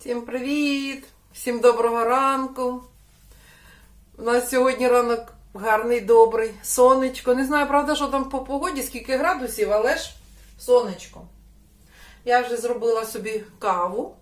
Всім привіт! Всім доброго ранку. У нас сьогодні ранок гарний, добрий. Сонечко. Не знаю, правда, що там по погоді, скільки градусів, але ж сонечко. Я вже зробила собі каву.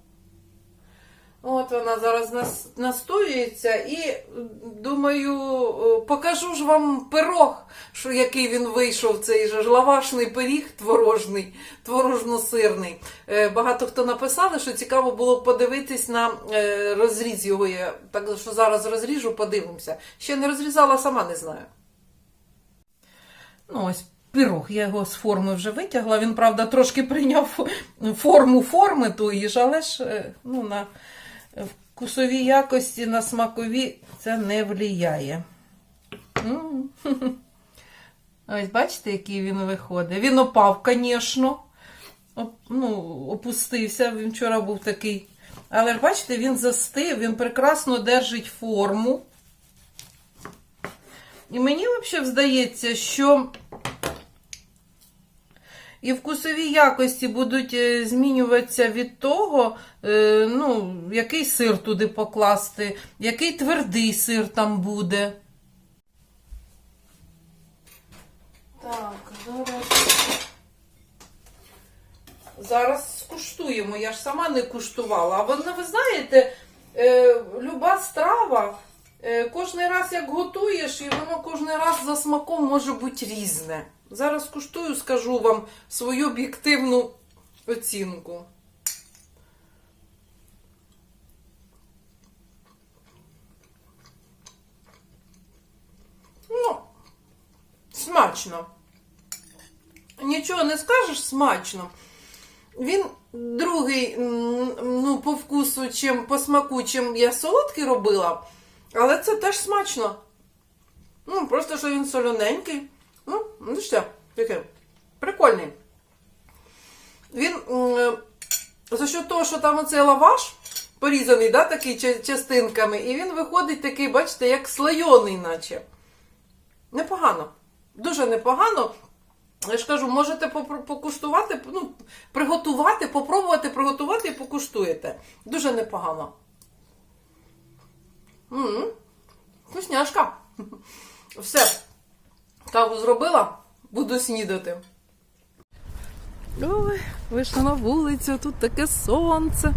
От вона зараз нас, настоюється і думаю, покажу ж вам пирог, що який він вийшов, цей же лавашний пиріг творожний, творожно-сирний. Е, Багато хто написали, що цікаво було подивитись на е, розріз його. Я так що зараз розріжу, подивимося. Ще не розрізала, сама не знаю. Ну, ось пирог. Я його з форми вже витягла. Він, правда, трошки прийняв форму форми тої ж, але ж е, ну, на вкусові якості, на смакові це не влияє. Ось бачите, який він виходить. Він опав, звісно. Ну, опустився. Він вчора був такий. Але бачите, він застив, він прекрасно держить форму. І мені взагалі здається, що і вкусові якості будуть е, змінюватися від того, е, ну, який сир туди покласти, який твердий сир там буде. Так, зараз. Зараз скуштуємо. Я ж сама не куштувала. А воно, ви знаєте, е, люба страва, кожен раз як готуєш, і воно кожен раз за смаком може бути різне. Зараз куштую, скажу вам свою об'єктивну оцінку. Ну, смачно. Нічого не скажеш, смачно. Він другий, ну, по вкусу, чим по смаку, чим я солодкий робила, але це теж смачно. Ну, просто що він солененький. Ну, ну що, таке. Прикольний. Він за що того, що там оцей лаваш порізаний, да, такий частинками, і він виходить такий, бачите, як слойоний, наче. Непогано. Дуже непогано. Я ж кажу, можете покуштувати, ну, приготувати, попробувати приготувати і покуштуєте. Дуже непогано. м Вкусняшка. Все. Каву зробила, буду снідати. Ой, вийшла на вулицю, тут таке сонце.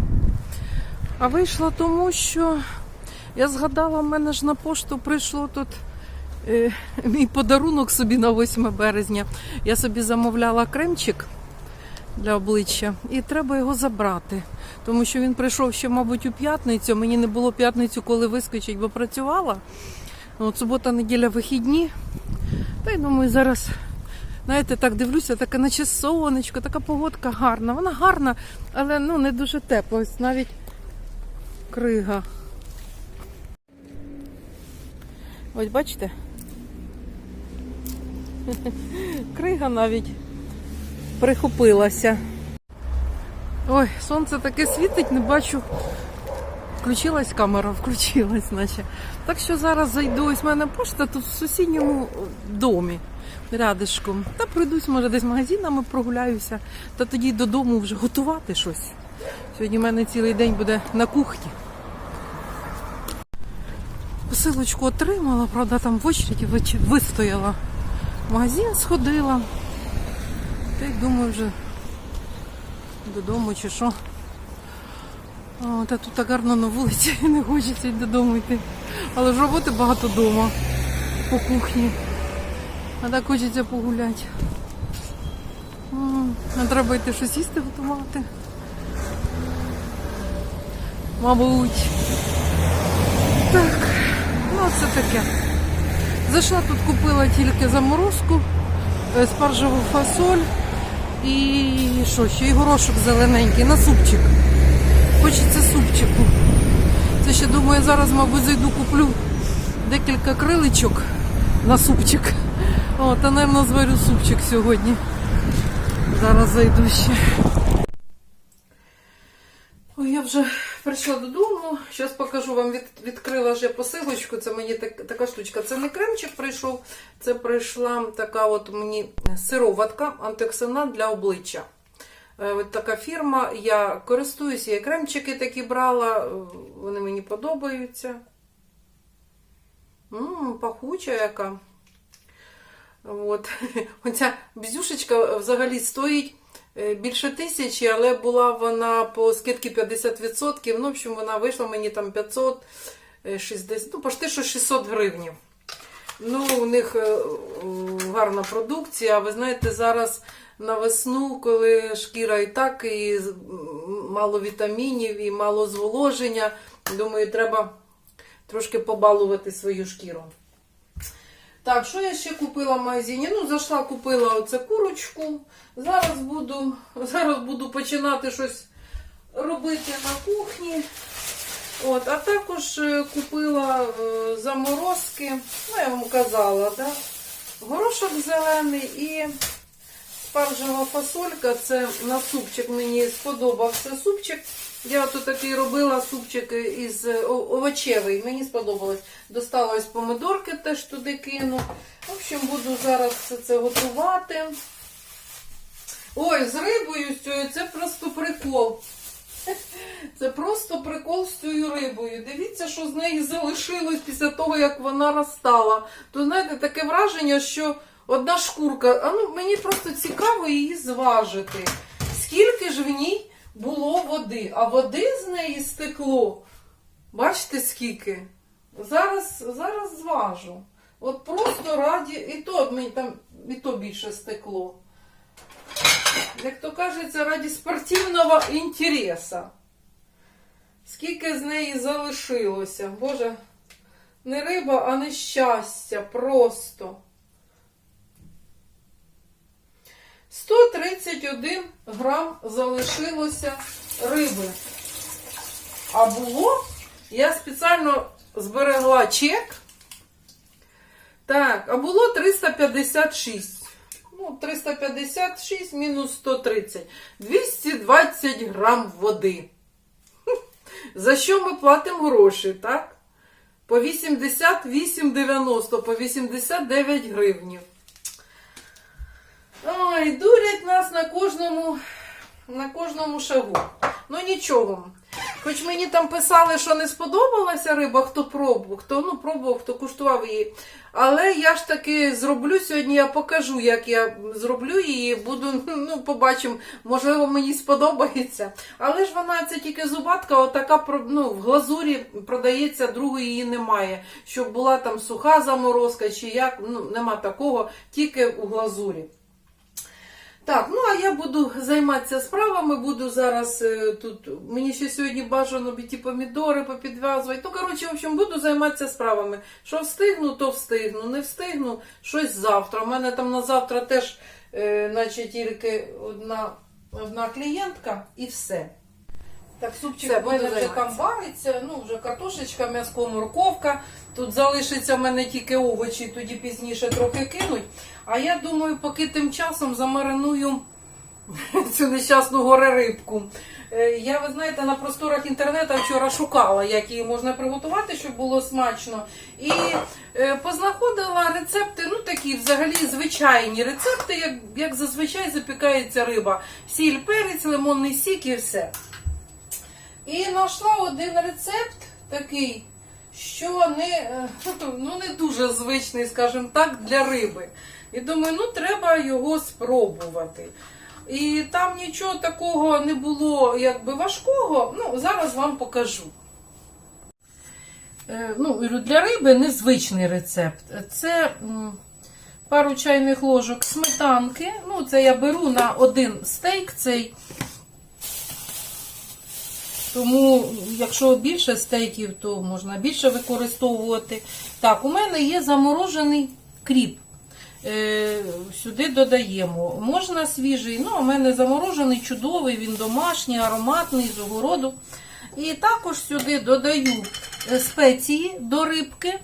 А вийшла тому, що я згадала, в мене ж на пошту прийшло тут е, мій подарунок собі на 8 березня. Я собі замовляла кремчик для обличчя і треба його забрати. Тому що він прийшов ще, мабуть, у п'ятницю. Мені не було п'ятницю, коли вискочить, бо працювала. От субота, неділя, вихідні. Та й думаю, зараз, знаєте, так дивлюся, таке наче сонечко, така погодка гарна. Вона гарна, але ну, не дуже тепла. Ось навіть крига. Ось бачите? Крига навіть прихопилася. Ой, сонце таке світить, не бачу. Включилась камера, включилась, наче. Так що зараз зайду. Ось в мене пошта тут в сусідньому домі рядишком. Та пройдусь, може, десь магазинами прогуляюся, та тоді додому вже готувати щось. Сьогодні в мене цілий день буде на кухні. Посилочку отримала, правда, там в очереді вистояла. В магазин сходила. Та й думаю вже додому чи що. Та тут так гарно на вулиці не хочеться й додому йти. Але ж роботи багато вдома по кухні. А так хочеться погуляти. А треба йти щось їсти готувати. Мабуть. Так, ну це таке. Зайшла тут, купила тільки заморозку, е, спаржеву фасоль і що ще? І горошок зелененький на супчик. Хочеться супчику. Це ще думаю, зараз, мабуть, зайду куплю декілька криличок на супчик. О, та, напевно, зварю супчик сьогодні. Зараз зайду ще. Ой, я вже прийшла додому. Зараз покажу вам, від, відкрила вже посилочку. Це мені так, така штучка. Це не кремчик прийшов, це прийшла така от мені сироватка, антиоксидант для обличчя. Е, От така фірма. Я користуюся, я кремчики такі брала, е, вони мені подобаються. Ммм, пахуча яка. От. Оця бзюшечка взагалі стоїть е, більше тисячі, але була вона по скидці 50%. Ну, в общем, вона вийшла мені там 560, ну, почти що 600 гривнів. Ну, у них гарна продукція. Ви знаєте, зараз на весну, коли шкіра і так, і мало вітамінів, і мало зволоження, думаю, треба трошки побалувати свою шкіру. Так, що я ще купила в магазині? Ну, зайшла, купила оце курочку. Зараз буду, зараз буду починати щось робити на кухні. От, а також е, купила е, заморозки, ну, я вам казала, да? горошок зелений і спаржева фасолька. Це на супчик мені сподобався супчик. Я тут такий робила супчик із е, овочевий. Мені сподобалось. Достала помидорки, теж туди кину. В общем, буду зараз все це готувати. Ой, з рибою з цією це просто прикол. Це просто прикол з цією рибою. Дивіться, що з неї залишилось після того, як вона розстала. То знаєте, таке враження, що одна шкурка. А ну мені просто цікаво її зважити. Скільки ж в ній було води? А води з неї стекло. Бачите, скільки? Зараз, зараз зважу. От просто раді, і то мені там і то більше стекло. Як то кажеться, раді спортивного інтереса. Скільки з неї залишилося? Боже, не риба, а нещастя. Просто. 131 грам залишилося риби. А було, я спеціально зберегла чек. Так, а було 356. Ну, 356 мінус 130. 220 грам води. За що ми платимо гроші, так? По 88,90, по 89 гривнів. Ой, дурять нас на кожному, на кожному шагу. Ну нічого. Хоч мені там писали, що не сподобалася риба, хто пробував, хто ну, пробував, хто куштував її. Але я ж таки зроблю сьогодні, я покажу, як я зроблю її, буду, ну, побачимо, можливо, мені сподобається. Але ж вона це тільки зубатка, отака ну, в глазурі продається, другої її немає. Щоб була там суха заморозка чи як, ну, нема такого, тільки у глазурі. Так, ну а я буду займатися справами, буду зараз е, тут. Мені ще сьогодні бажано ті помідори попідв'язувати. Ну, коротше, в общем, буду займатися справами. Що встигну, то встигну. Не встигну щось завтра. У мене там на завтра теж, е, наче тільки одна, одна клієнтка і все. Так, супчик Все, в мене буду вже там вариться, ну вже картошечка, м'яско, морковка. Тут залишиться в мене тільки овочі, тоді пізніше трохи кинуть. А я думаю, поки тим часом замариную цю нещасну горе-рибку. Е, Я, ви знаєте, на просторах інтернету вчора шукала, як її можна приготувати, щоб було смачно. І е, познаходила рецепти, ну такі взагалі звичайні рецепти, як, як зазвичай запікається риба. Сіль, перець, лимонний сік і все. І знайшла один рецепт такий, що не, е, ну, не дуже звичний, скажімо так, для риби. І думаю, ну треба його спробувати. І там нічого такого не було якби важкого. Ну, зараз вам покажу. Е, Ну, для риби незвичний рецепт. Це пару чайних ложок сметанки. Ну, це я беру на один стейк цей. Тому, якщо більше стейків, то можна більше використовувати. Так, у мене є заморожений кріп. Е, сюди додаємо. Можна свіжий, ну, у мене заморожений, чудовий, він домашній, ароматний, з огороду. І також сюди додаю е, спеції до рибки.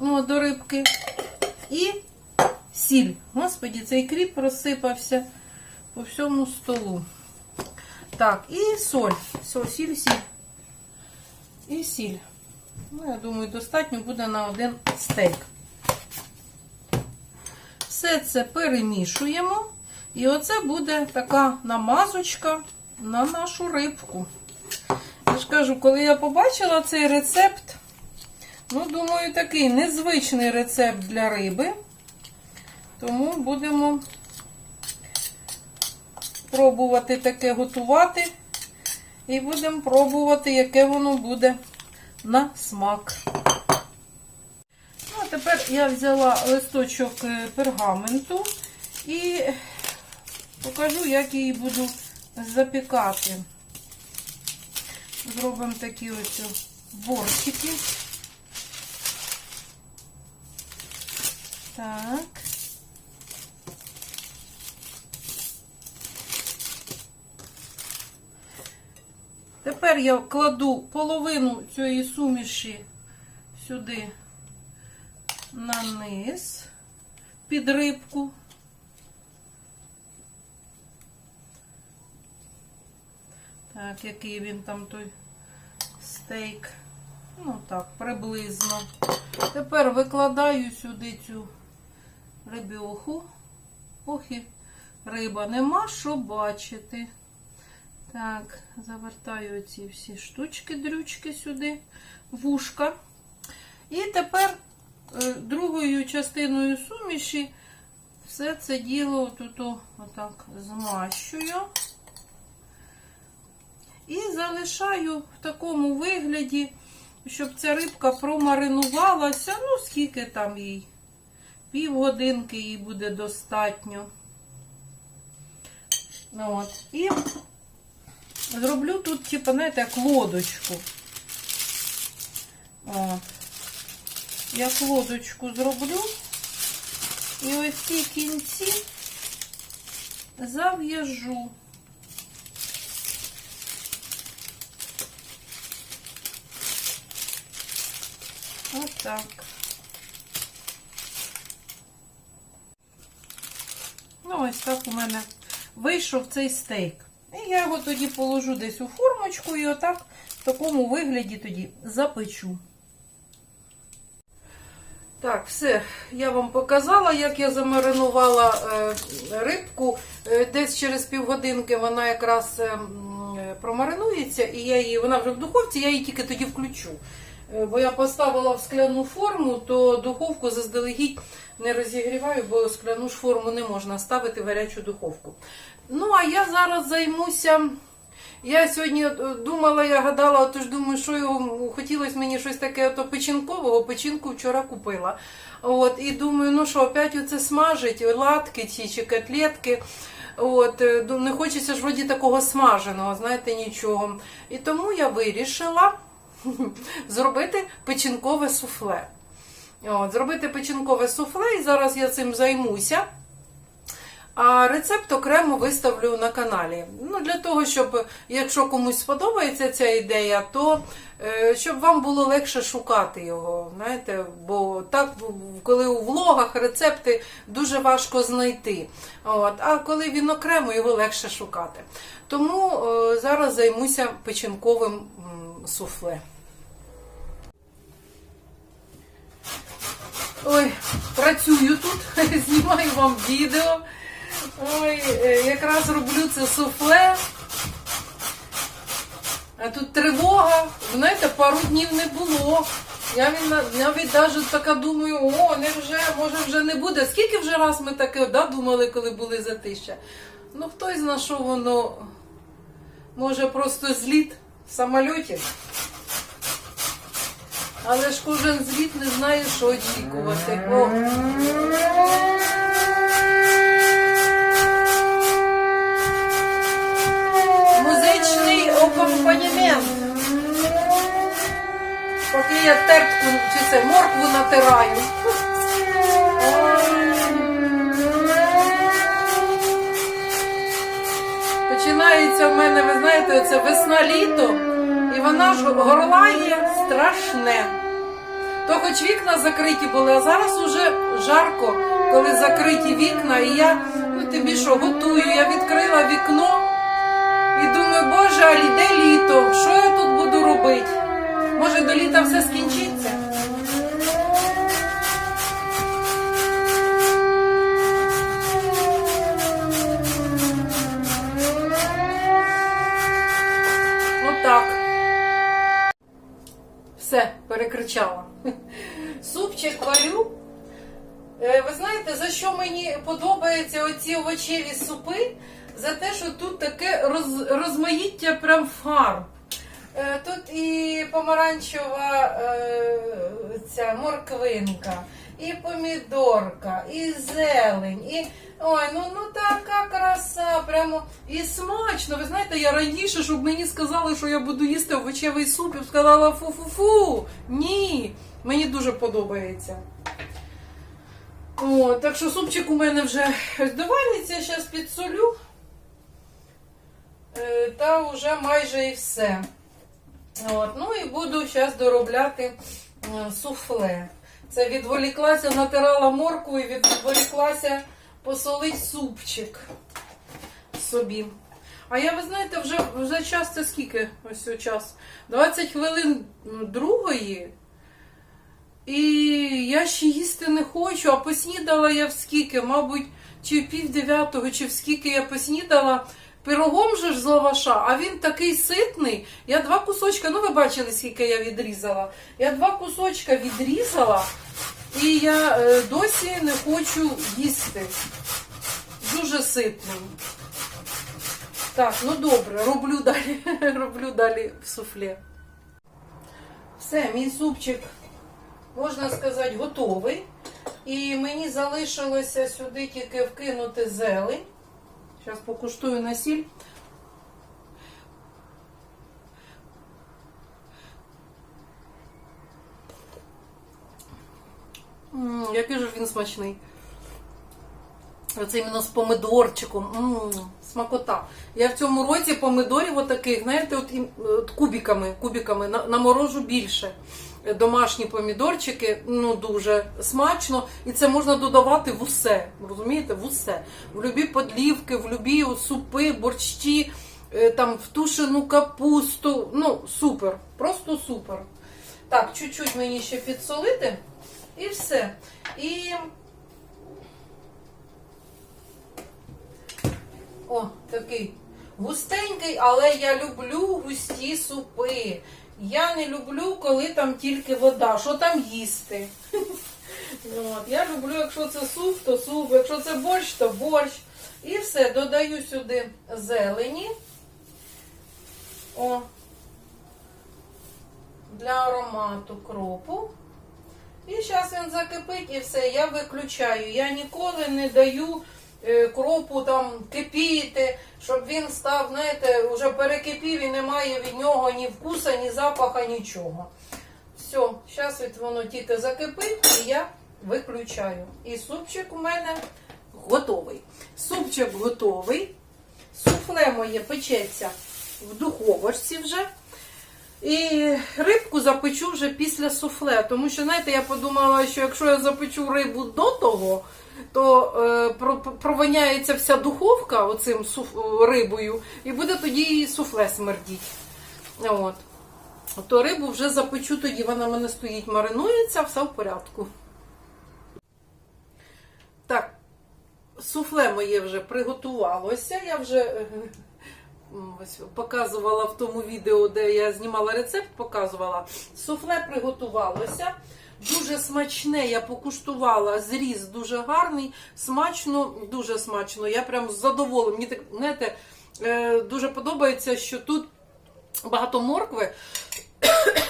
О, до рибки. І сіль. Господі, цей кріп розсипався по всьому столу. Так, і соль. Соль, сіль, сіль. І сіль. Ну, я думаю, достатньо буде на один стейк. Все це перемішуємо І оце буде така намазочка на нашу рибку. Я ж кажу, коли я побачила цей рецепт, ну, думаю, такий незвичний рецепт для риби. Тому будемо пробувати таке готувати. І будемо пробувати, яке воно буде на смак. Ну, а тепер я взяла листочок е, пергаменту і покажу, як її буду запікати. Зробимо такі ось бортики. Так. Тепер я кладу половину цієї суміші сюди на низ під рибку. Так, який він там той стейк. Ну так, приблизно. Тепер викладаю сюди цю рибьоху. Ох і риба нема що бачити. Так, завертаю ці всі штучки, дрючки сюди, вушка. І тепер е, другою частиною суміші все це діло тут отак змащую. І залишаю в такому вигляді, щоб ця рибка промаринувалася. Ну, скільки там їй? Півгодинки їй буде достатньо. От. І зроблю тут, типу, знаєте, як лодочку. От. Як лодочку зроблю. І ось ці кінці зав'яжу. Отак. Ну, ось так у мене вийшов цей стейк. І я його тоді положу десь у формочку і отак в такому вигляді тоді запечу. Так, все, я вам показала, як я замаринувала е, рибку. Е, десь через півгодинки вона якраз е, промаринується, і я її, вона вже в духовці, я її тільки тоді включу. Бо я поставила в скляну форму, то духовку заздалегідь не розігріваю, бо скляну ж форму не можна ставити в гарячу духовку. Ну, а я зараз займуся. Я сьогодні е, думала, я гадала, отож думаю, що його хотілося мені щось таке ото печінкового, печінку вчора купила. От, і думаю, ну що, опять оце смажить, латки ці чи котлетки. От, е, не хочеться ж вроді такого смаженого, знаєте, нічого. І тому я вирішила зробити печінкове суфле. От, зробити печінкове суфле, і зараз я цим займуся. А рецепт окремо виставлю на каналі. Ну, для того, щоб, якщо комусь сподобається ця ідея, то е, щоб вам було легше шукати його. Знаєте, бо так, коли у влогах рецепти дуже важко знайти. От, а коли він окремо, його легше шукати. Тому е, зараз займуся печінковим суфле. Ой, працюю тут, знімаю вам відео. Ой, е, якраз роблю це суфле. А тут тривога, знаєте, пару днів не було. Я навіть навіть така думаю, о, не вже, може вже не буде. Скільки вже раз ми таке да, думали, коли були затища? Ну, хтось зна, що воно, може просто зліт в самольоті. Але ж кожен зліт не знає, що очікувати. О. Поки я тертку чи це моркву натираю. Починається в мене, ви знаєте, це весна-літо, і вона ж горлає страшне. То хоч вікна закриті були, а зараз уже жарко, коли закриті вікна, і я ну тобі що, готую, я відкрила вікно і думаю, боже, а до літа все скінчиться. Отак. Все, перекричала. Супчик варю. Е, ви знаєте, за що мені подобаються оці овочеві супи? За те, що тут таке роз, розмаїття прям фарб. Е, Тут і помаранчева е, ця морквинка, і помідорка, і зелень, і ой, ну, ну така краса, прямо і смачно. Ви знаєте, я раніше, щоб мені сказали, що я буду їсти овочевий суп, я б сказала фу-фу-фу. Ні, мені дуже подобається. О, так що супчик у мене вже довариться, зараз підсолю. Е, Та вже майже і все. От, ну і буду зараз доробляти е, суфле. Це відволіклася, натирала моркву і відволіклася посолить супчик собі. А я, ви знаєте, вже, вже час це скільки? Ось час. 20 хвилин другої. І я ще їсти не хочу, а поснідала я в скільки, мабуть, чи пів дев'ятого, чи в скільки я поснідала. Пирогом же ж з лаваша, а він такий ситний. Я два кусочка, ну ви бачили, скільки я відрізала. Я два кусочка відрізала, і я е, досі не хочу їсти. Дуже ситний. Так, ну добре, роблю далі, роблю далі в суфлі. Все, мій супчик, можна сказати, готовий. І мені залишилося сюди тільки вкинути зелень. Зараз покуштую на сіль. М, Який же він смачний. Оце іменно з помидорчиком. М, смакота. Я в цьому році помидорів отаких, знаєте, от, от кубиками, кубиками на- наморожу більше. Домашні помідорчики, ну дуже смачно, і це можна додавати в усе. Розумієте, в усе. В любі подлівки, в любі супи, борщі, е, там в капусту. Ну, супер, просто супер. Так, чуть-чуть мені ще підсолити, і все. І О, такий густенький, але я люблю густі супи. Я не люблю, коли там тільки вода. Що там їсти? От, я люблю, якщо це суп, то суп, якщо це борщ, то борщ. І все, додаю сюди зелені. О, для аромату кропу. І зараз він закипить і все, я виключаю. Я ніколи не даю кропу там кипіти, щоб він став, знаєте, вже перекипів і немає від нього ні вкуса, ні запаха, нічого. Все, зараз воно тільки закипить, і я виключаю. І супчик у мене готовий. Супчик готовий. Суфле моє печеться в духовочці вже. І рибку запечу вже після суфле. Тому що, знаєте, я подумала, що якщо я запечу рибу до того, то е, про- провиняється вся духовка оцим суф, рибою, і буде тоді і суфле смердіть. От. То рибу вже запечу, тоді вона в мене стоїть, маринується, все в порядку. Так, суфле моє вже приготувалося. Я вже е, ось показувала в тому відео, де я знімала рецепт, показувала. Суфле приготувалося. Дуже смачне, я покуштувала, зріз дуже гарний, смачно, дуже смачно. Я прям з задоволенням. Мені так, знаєте, е, дуже подобається, що тут багато моркви.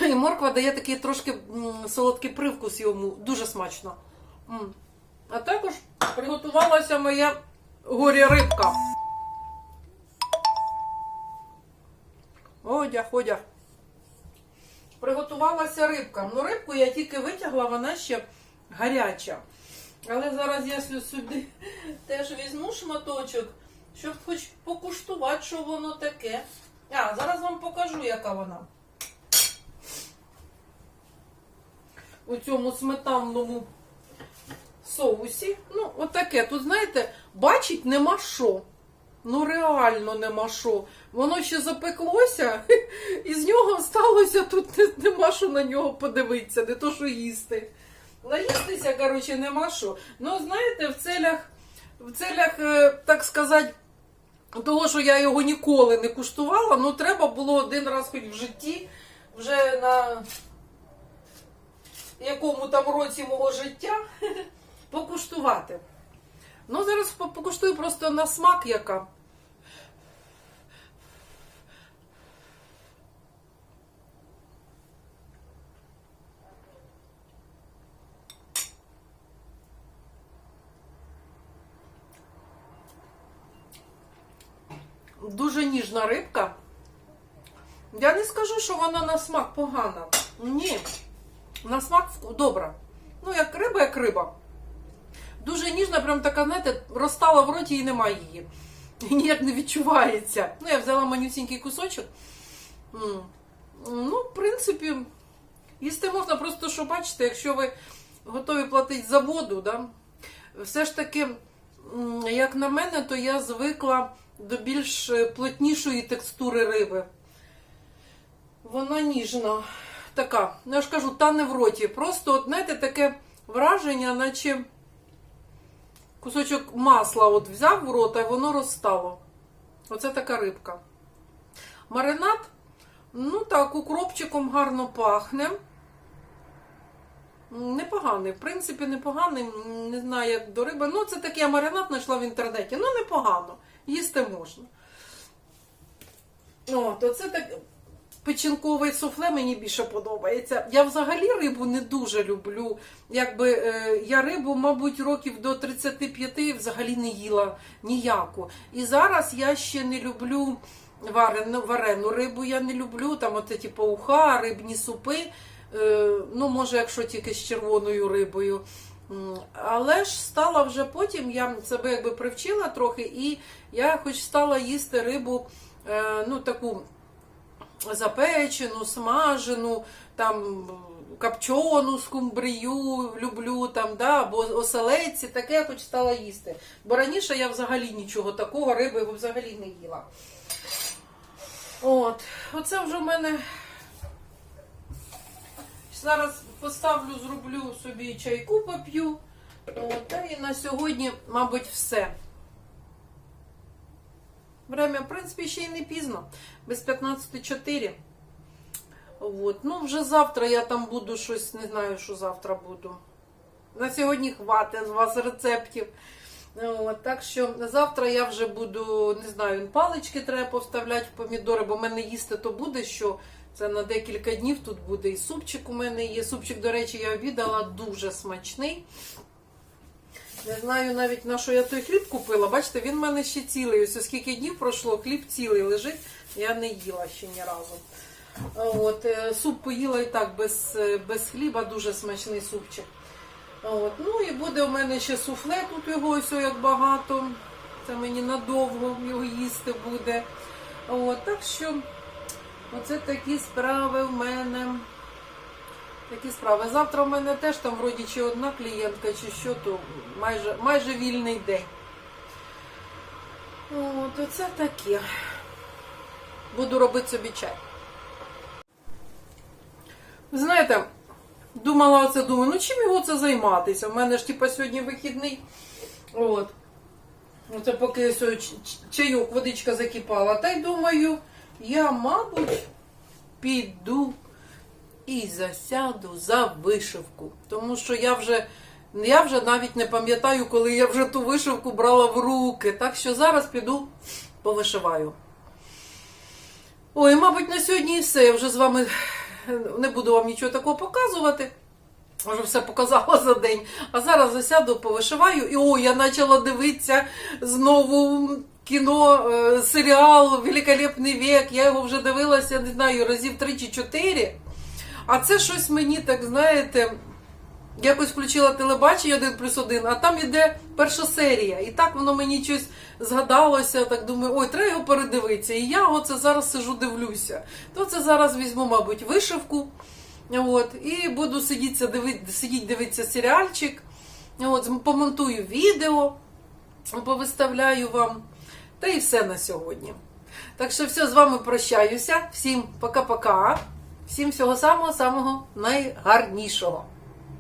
І морква дає такий трошки солодкий привкус йому. Дуже смачно. А також приготувалася моя горі рибка. Одяг, одяг. Приготувалася рибка. Ну, рибку я тільки витягла, вона ще гаряча. Але зараз я сю- сюди теж візьму шматочок, щоб хоч покуштувати, що воно таке. А, зараз вам покажу, яка вона. У цьому сметанному соусі. Ну, отаке. Тут, знаєте, бачить нема що. Ну, реально нема що. Воно ще запеклося, і з нього сталося тут нема що на нього подивитися, не то що їсти. Наїстися, коротше, нема що. Ну, знаєте, в целях, в целях, е, так сказати, того, що я його ніколи не куштувала, ну треба було один раз хоч в житті вже на якому там році мого життя покуштувати. Ну, зараз покуштую просто на смак яка. Дуже ніжна рибка. Я не скажу, що вона на смак погана. Ні. На смак добра. Ну, як риба, як риба. Дуже ніжна, прям така, знаєте, розтала в роті і немає її. І ніяк не відчувається. Ну, я взяла манюсінький кусочок. Ну, в принципі, їсти можна просто, що бачите, якщо ви готові платити за воду, да? все ж таки, як на мене, то я звикла до більш е, плотнішої текстури риби. Вона ніжна. Така, ну я ж кажу, тане в роті. Просто, от, знаєте, таке враження, наче кусочок масла от взяв в рот, а воно розстало. Оце така рибка. Маринад, ну так, укропчиком гарно пахне. Непоганий, в принципі, непоганий. Не знаю, як до риби. Ну, це такий маринад знайшла в інтернеті. Ну, непогано. Їсти можна. От, оце так. Печінковий суфле мені більше подобається. Я взагалі рибу не дуже люблю. Якби е, я рибу, мабуть, років до 35 взагалі не їла ніяку. І зараз я ще не люблю варену, варену рибу, я не люблю там от ті пауха, рибні супи. Е, ну, може, якщо тільки з червоною рибою. Але ж стала вже потім, я себе якби привчила трохи, і я хоч стала їсти рибу, е, ну таку запечену, смажену, там копчену скумбрію люблю, там, да, або оселедці, таке я хоч стала їсти. Бо раніше я взагалі нічого такого, риби взагалі не їла. От, оце вже в мене. Зараз поставлю, зроблю собі чайку поп'ю. Та і на сьогодні, мабуть, все. Время, в принципі, ще й не пізно. Без 15.4. От. Ну, вже завтра я там буду щось, не знаю, що завтра буду. На сьогодні хватить з вас рецептів. От, так що завтра я вже буду, не знаю, палички треба повставляти в помідори, бо в мене їсти то буде, що це на декілька днів тут буде і супчик у мене є. Супчик, до речі, я обідала дуже смачний. Не знаю навіть на що я той хліб купила. Бачите, він в мене ще цілий. Ось скільки днів пройшло, хліб цілий лежить. Я не їла ще ні разу. От, е, суп поїла і так без, е, без хліба, дуже смачний супчик. От, ну і буде у мене ще суфле, тут його ось як багато. Це мені надовго його їсти буде. От, так що оце такі справи в мене. Такі справи. Завтра в мене теж там вроді чи одна клієнтка, чи що, то майже, майже вільний день. От, оце таке. Буду робити собі чай. Знаєте, думала оце, думаю, ну чим його це займатися? У мене ж типа сьогодні вихідний. От. Оце поки ось чайок, водичка закипала. Та й думаю, я, мабуть, піду і засяду за вишивку. Тому що я вже, я вже навіть не пам'ятаю, коли я вже ту вишивку брала в руки. Так що зараз піду повишиваю. Ой, мабуть, на сьогодні і все. Я вже з вами не буду вам нічого такого показувати. Вже все показала за день. А зараз засяду, повишиваю. І о, я почала дивитися знову кіно, е, серіал Великолепний вік. Я його вже дивилася, не знаю, разів три чи чотири. А це щось мені, так знаєте, якось включила телебачення 1 плюс 1, а там іде перша серія. І так воно мені щось згадалося, так думаю, ой, треба його передивитися. І я оце зараз сижу, дивлюся. То це зараз візьму, мабуть, вишивку. От, і буду сидіти, дивити, дивитися серіальчик. От, помонтую відео, повиставляю вам. Та і все на сьогодні. Так що все, з вами прощаюся. Всім пока-пока. Всім всього самого-самого найгарнішого.